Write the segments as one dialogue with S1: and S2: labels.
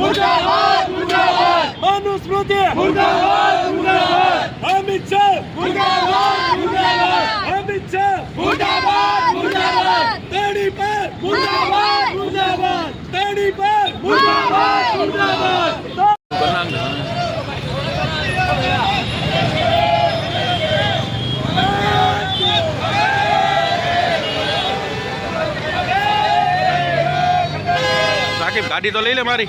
S1: मुर्दाबाद
S2: मुर्दाबाद मनुस्मृति
S1: मुर्दाबाद मुर्दाबाद
S2: अमित शाह
S1: मुर्दाबाद मुर्दाबाद
S2: अमित शाह
S3: मुर्दाबाद ગાડી તો લઈ લે મારી.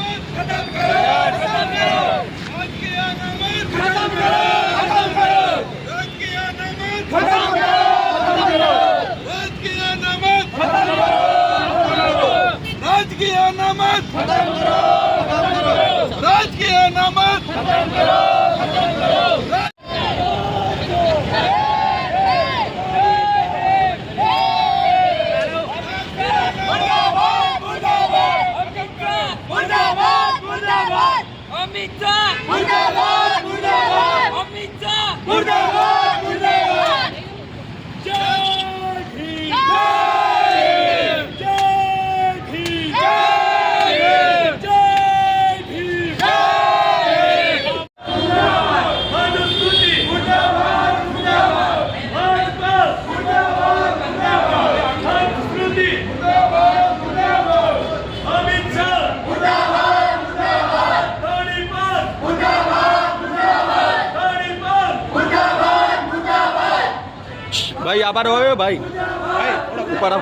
S2: રાજકીય અનામત. રાજકીય અનામત.
S3: ભાઈ આભાર હોય ભાઈ. ઉપર આવ.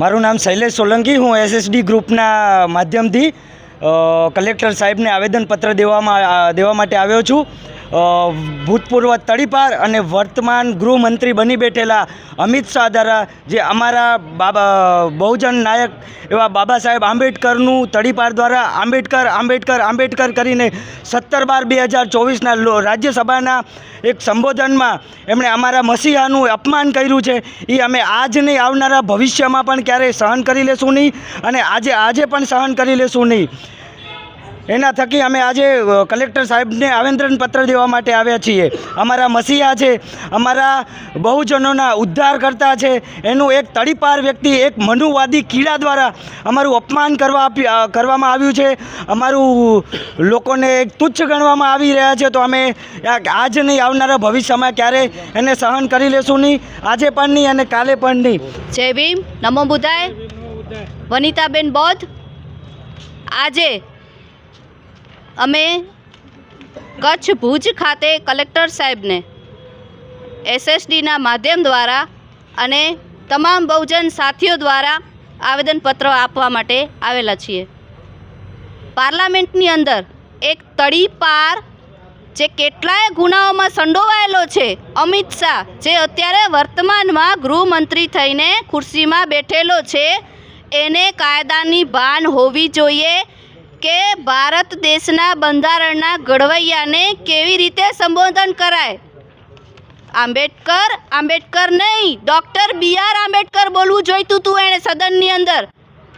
S4: મારું નામ શૈલેષ સોલંકી, હું એસએસડી ગ્રુપના માધ્યમથી કલેક્ટર સાહેબને આવેદનપત્ર દેવામાં દેવા માટે આવ્યો છું. ભૂતપૂર્વ તળીપાર અને વર્તમાન ગૃહમંત્રી બની બેઠેલા અમિત શાહ દ્વારા જે અમારા બાબા, બહુજન નાયક એવા બાબા સાહેબ આંબેડકરનું તળીપાર દ્વારા આંબેડકર આંબેડકર આંબેડકર કરીને સત્તર બાર બે હજાર ચોવીસના રાજ્યસભાના એક સંબોધનમાં એમણે અમારા મસીહાનું અપમાન કર્યું છે. એ અમે આજ નહીં, આવનારા ભવિષ્યમાં પણ ક્યારેય સહન કરી લેશું નહીં અને આજે આજે પણ સહન કરી લેશું નહીં. એના થકી અમે આજે કલેક્ટર સાહેબને આવેદનપત્ર દેવા માટે આવ્યા છીએ. અમારા મસીહા છે, અમારા બહુજનોના ઉદ્ધાર કરતા છે. એનું એક તડીપાર વ્યક્તિ, એક મનુવાદી કીડા દ્વારા અમારું અપમાન કરવા કરવામાં આવ્યું છે. અમારું લોકોને તુચ્છ ગણવામાં આવી રહ્યા છે, તો અમે આજ નહીં, આવનારા ભવિષ્યમાં ક્યારે એને સહન કરી લેશું નહીં. આજે પણ નહીં અને કાલે પણ નહીં.
S5: જય ભીમ. નમો બુધાય. વનિતાબેન બૌદ્ધ. આજે અમે કચ્છ ભુજ ખાતે કલેક્ટર સાહેબને એસએસડીના માધ્યમ દ્વારા અને તમામ બહુજન સાથીઓ દ્વારા આવેદનપત્ર આપવા માટે આવેલા છીએ. પાર્લામેન્ટની અંદર એક તડીપાર જે કેટલાય ગુનાઓમાં સંડોવાયેલો છે, અમિત શાહ, જે અત્યારે વર્તમાનમાં ગૃહમંત્રી થઈને ખુરશીમાં બેઠેલો છે, એને કાયદાની ભાન હોવી જોઈએ કે ભારત દેશના બંધારણના ઘડવૈયાને કેવી રીતે સંબોધન કરાય? આંબેડકર આંબેડકર નહીં, ડૉક્ટર બી આર આંબેડકર બોલવું જોઈતું હતું એણે સદનની અંદર.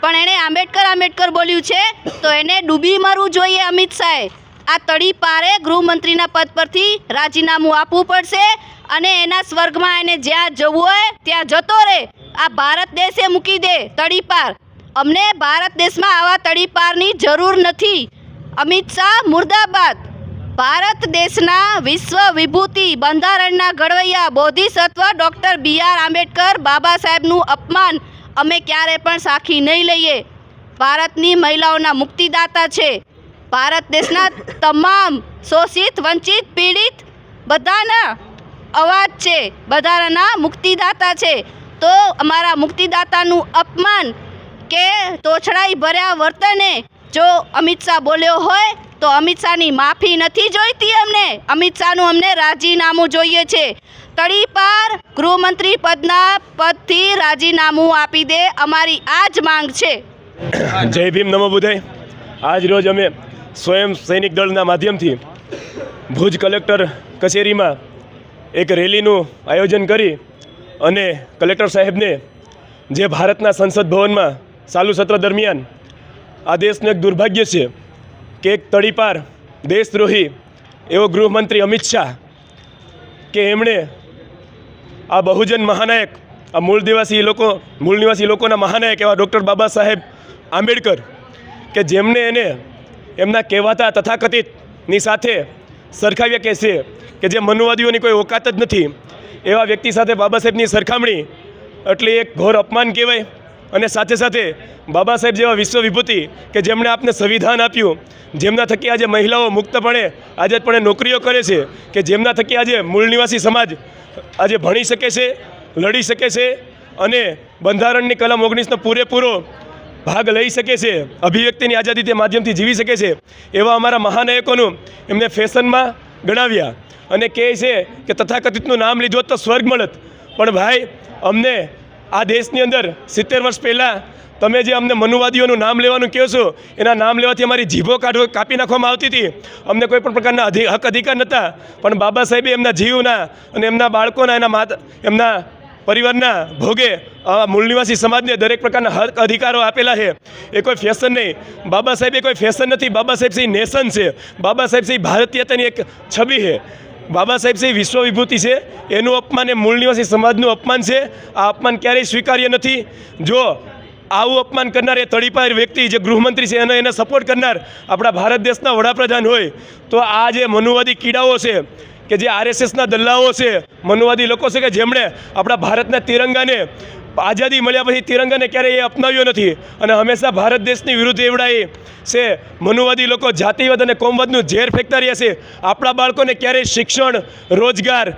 S5: પણ એણે આંબેડકર આંબેડકર બોલ્યું છે, તો એને ડૂબી મારવું જોઈએ અમિત શાહે. આ તડી પારે ગૃહમંત્રીના પદ પરથી રાજીનામું આપવું પડશે અને એના સ્વર્ગમાં એને જ્યાં જવું હોય ત્યાં જતો રહે. આ ભારત દેશે મૂકી દે તડી પાર. અમને ભારત દેશમાં આવા તડીપારની જરૂર નથી. અમિત શાહ મુર્દાબાદ. ભારત દેશના વિશ્વ વિભૂતિ બંધારણના ઘડવૈયા બોધિસત્વ doctor B R Ambedkar Baba સાહેબનું અપમાન અમે ક્યારે પણ સાખી નહીં લઈએ. ભારતની મહિલાઓના મુક્તિદાતા છે. ભારત દેશના તમામ શોષિત, વંચિત, પીડિત બધાના અવાજ છે. બધાના મુક્તિદાતા છે. તો અમારા મુક્તિદાતાનું અપમાન કે તોછડાઈ ભર્યા વર્તને જો અમિત શાહ બોલ્યો હોય, તો અમિત શાહની માફી નથી જોઈતી અમને અમિત શાહનું અમને રાજીનામું જોઈએ છે. તડીપાર ગૃહમંત્રી પદના પદથી રાજીનામું આપી દે અમારી આ જ માંગ છે.
S2: જય ભીમ નમો બુધાય. આજ રોજ અમે સ્વયં સૈનિક દળના માધ્યમથી ભુજ કલેક્ટર કચેરીમાં એક રેલીનું આયોજન કરી અને કલેક્ટર સાહેબને જે ભારતના સંસદ ભવનમાં ચાલુ સત્ર દરમિયાન આ દેશનું એક દુર્ભાગ્ય છે કે એક તડીપાર દેશદ્રોહી એવો ગૃહમંત્રી અમિત શાહ કે એમણે આ બહુજન મહાનાયક, આ મૂળ નિવાસી લોકો, મૂળ નિવાસી લોકોના મહાનાયક એવા ડૉક્ટર બાબા સાહેબ આંબેડકર કે જેમને એને એમના કહેવાતા તથાકથિતની સાથે સરખાવ્યા કે છે કે જે મનુવાદીઓની કોઈ ઓકાત જ નથી એવા વ્યક્તિ સાથે બાબા સાહેબની સરખામણી એટલે એક ઘોર અપમાન કહેવાય. અને સાથે સાથે બાબા સાહેબ જેવા વિશ્વ વિભૂતિ કે જેમણે આપને સંવિધાન આપ્યું, જેમના થકી આજે મહિલાઓ મુક્તપણે આઝાદપણે નોકરીઓ કરે છે, કે જેમના થકી આજે મૂળ નિવાસી સમાજ આજે ભણી શકે છે, લડી શકે છે અને બંધારણની કલમ ઓગણીસનો પૂરેપૂરો ભાગ લઈ શકે છે, અભિવ્યક્તિની આઝાદી તે માધ્યમથી જીવી શકે છે, એવા અમારા મહાનાયકોનું એમને ફેશનમાં ગણાવ્યા. અને કહે છે કે તથાકથિતનું નામ લીધું તો સ્વર્ગ મળત પણ ભાઈ, અમને આ દેશની અંદર સિત્તેર વર્ષ પહેલાં તમે જે અમને મનુવાદીઓનું નામ લેવાનું કહો છો, એના નામ લેવાથી અમારી જીભો કાઢો, કાપી નાખવામાં આવતી હતી. અમને કોઈ પણ પ્રકારના હક અધિકાર નહોતા. પણ બાબા સાહેબે એમના જીવના અને એમના બાળકોના, એના માતા, એમના પરિવારના ભોગે આ મૂળ નિવાસી સમાજને દરેક પ્રકારના હક અધિકારો આપેલા છે. એ કોઈ ફેશન નહીં. બાબા સાહેબ કોઈ ફેશન નથી. બાબા સાહેબ સિંહ નેશન છે. બાબા સાહેબ સિંહ ભારતીયતાની એક છબી છે. બાબા સાહેબ છે વિશ્વ વિભૂતિ છે. એનું અપમાન એ મૂળ નિવાસી સમાજનું અપમાન છે. આ અપમાન ક્યારેય સ્વીકાર્ય નથી. જો આવું અપમાન કરનાર એ તળીપાય વ્યક્તિ જે ગૃહમંત્રી છે, એને એને સપોર્ટ કરનાર આપણા ભારત દેશના વડાપ્રધાન હોય, તો આ જે મનુવાદી કીડાઓ છે, કે જે આરએસએસના દલ્લાઓ છે, મનુવાદી લોકો છે, કે જેમણે આપણા ભારતના તિરંગાને આઝાદી મળ્યા પછી તિરંગાને ક્યારેય એ અપનાવ્યો નથી. અને હંમેશા ભારત દેશની વિરુદ્ધ એવડાએ છે. મનુવાદી લોકો જાતિવાદ અને કોમવાદનું ઝેર ફેંકતા રહ્યા છે. આપણા બાળકોને ક્યારેય શિક્ષણ, રોજગાર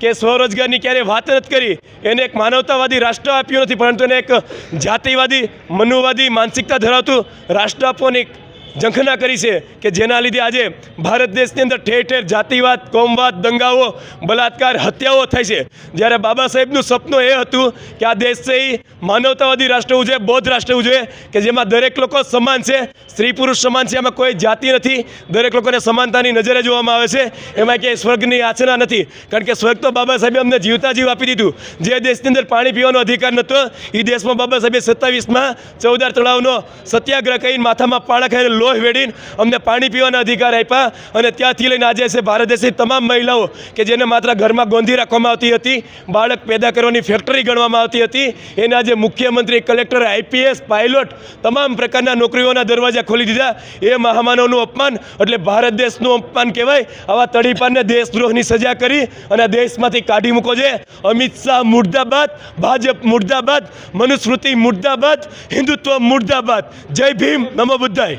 S2: કે સ્વરોજગારની ક્યારેય વાત નથી કરી. એને એક માનવતાવાદી રાષ્ટ્ર આપ્યું નથી, પરંતુ એને એક જાતિવાદી, મનુવાદી માનસિકતા ધરાવતું રાષ્ટ્ર આપવાની ઝંખના કરી છે કે જેના લીધે આજે ભારત દેશની અંદર ઠેર ઠેર જાતિવાદ, કોમવાદ, દંગાઓ બલાત્કાર હત્યાઓ થાય છે. જ્યારે બાબા સાહેબનું સપનું એ હતું કે આ દેશ છે એ માનવતાવાદી રાષ્ટ્ર ઉજવે, બૌદ્ધ રાષ્ટ્ર ઉજવે, કે જેમાં દરેક લોકો સમાન છે, સ્ત્રી પુરુષ સમાન છે, એમાં કોઈ જાતિ નથી, દરેક લોકોને સમાનતાની નજરે જોવામાં આવે છે. એમાં ક્યાંય સ્વર્ગની આચના નથી. કારણ કે સ્વર્ગ તો બાબા સાહેબે અમને જીવતા જીવ આપી દીધું. જે દેશની અંદર પાણી પીવાનો અધિકાર નહોતો એ દેશમાં બાબા સાહેબે સત્તાવીસમાં ચૌદાર તળાવનો સત્યાગ્રહ કરીને માથામાં પાણા ખાઈને લોહ વેડીને અમને પાણી પીવાના અધિકાર આપ્યા અને ત્યાંથી લઈને આજે છે ભારત દેશની તમામ મહિલાઓ કે જેને માત્ર ઘરમાં ગોંધી રાખવામાં આવતી હતી, બાળક પેદા કરવાની ફેક્ટરી ગણવામાં આવતી હતી, એને આજે મુખ્યમંત્રી કલેક્ટર આઈપીએસ, પાયલોટ તમામ પ્રકારના નોકરીઓના દરવાજા ખોલી દીધા. એ મહામાનવનું અપમાન, એટલે ભારત દેશનું અપમાન કહેવાય. આવા તડીપાને દેશદ્રોહની સજા કરી અને દેશમાંથી કાઢી મૂકો છે. અમિત શાહ મુર્દાબાદ, ભાજપ મુર્દાબાદ, મનુસ્મૃતિ મુર્દાબાદ, હિન્દુત્વ મુર્દાબાદ. જય ભીમ, નમો બુદ્ધાય.